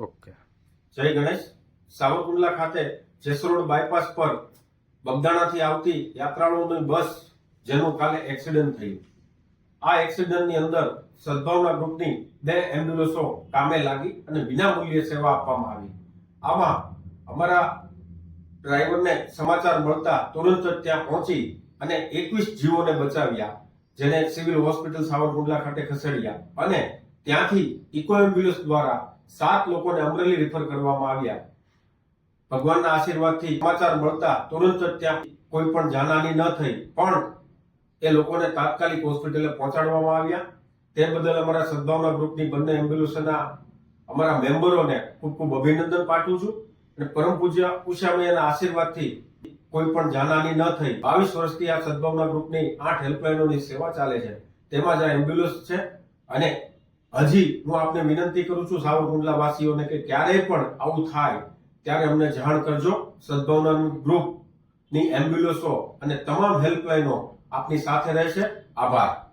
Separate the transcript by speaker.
Speaker 1: Okay.
Speaker 2: જય ગણેશ. સાવરકુંડલા ખાતે જેસરોડ bypass પર બગદાણાથી આવતી યાત્રાળુઓની બસ જેનું કાલે એક્સિડન્ટ થયું. આ એક્સિડન્ટની અંદર સદભાવના ગ્રુપની બે એમ્બ્યુલન્સો કામે લાગી અને વિના મૂલ્યે સેવા આપવામાં આવી. આમાં અમારા ડ્રાઈવરને સમાચાર મળતા તુરંત જ ત્યાં પહોંચી અને એકવીસ જીવોને બચાવ્યા, જેને સિવિલ હોસ્પિટલ સાવરકુંડલા ખાતે ખસેડ્યા અને ત્યાંથી ઇકો એમ્બ્યુલન્સ દ્વારા સાત લોકોને અમરેલી રિફર કરવામાં આવ્યા. ભગવાનના આશીર્વાદથી સમાચાર મળતા તુરંત જ ત્યાં કોઈ પણ જાનહાની ન થઈ. પણ એ લોકોને તાત્કાલિક હોસ્પિટલે પહોંચાડવામાં આવ્યા. તે બદલ અમારા સદભાવના ગ્રુપની બંને એમ્બ્યુલન્સના અમારા મેમ્બરોને ખૂબ ખૂબ અભિનંદન પાઠવું છું અને પરમ પૂજ્ય ઉષામૈયાના આશીર્વાદથી કોઈ પણ જાનહાની ન થઈ. બાવીસ વર્ષથી આ સદભાવના ગ્રુપની આઠ હેલ્પલાઇનોની સેવા ચાલે છે. તેમાં જ આ એમ્બ્યુલન્સ છે અને હજી હું આપને વિનંતી કરું છું સાવરકુંડલા વાસીઓને કે ક્યારેય પણ આવું થાય, ત્યારે અમને જાણ કરજો. સદભાવનાનું ગ્રુપની એમ્બ્યુલન્સો અને તમામ હેલ્પલાઇનો આપની સાથે રહેશે. આભાર.